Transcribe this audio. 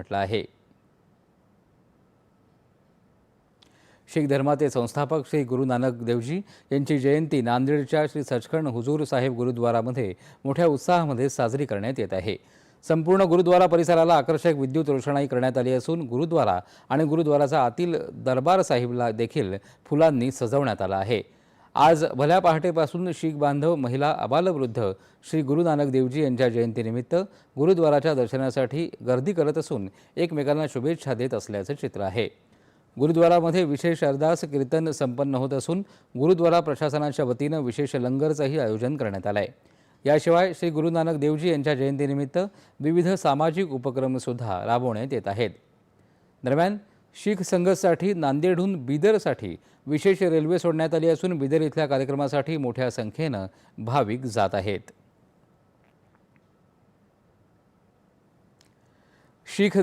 म्हटलं आहे. शीख धर्माचे संस्थापक श्री गुरु नानक देवजी यांची जयंती नांदेडच्या श्री सचखंड हुजूर साहेब गुरुद्वारामध्ये मोठ्या उत्साहामध्ये साजरी करण्यात येत आहे. संपूर्ण गुरुद्वारा परिसराला आकर्षक विद्युत रोषणाई करण्यात आली असून गुरुद्वारा आणि गुरुद्वाराचा आतील दरबार साहिबला देखील फुलांनी सजवण्यात आला आहे. आज भल्या पहाटेपासून शीख बांधव महिला अबालवृद्ध श्री गुरु नानक देवजी यांच्या जयंतीनिमित्त गुरुद्वाराच्या दर्शनासाठी गर्दी करत असून एकमेकांना शुभेच्छा देत असल्याचं चित्र आहे. गुरुद्वारामध्ये विशेष अरदास कीर्तन संपन्न होत असून गुरुद्वारा प्रशासनाच्या वतीनं विशेष लंगरचंही आयोजन करण्यात आलं आहे याशिवाय श्री गुरु नानक देवजी यांच्या जयंतीनिमित्त विविध सामाजिक उपक्रमसुद्धा राबवण्यात येत आहेत. दरम्यान शीख संघसाठी नांदेडहून बिदरसाठी विशेष रेल्वे सोडण्यात आली असून बिदर इथल्या कार्यक्रमासाठी मोठ्या संख्येनं भाविक जात आहेत. शीख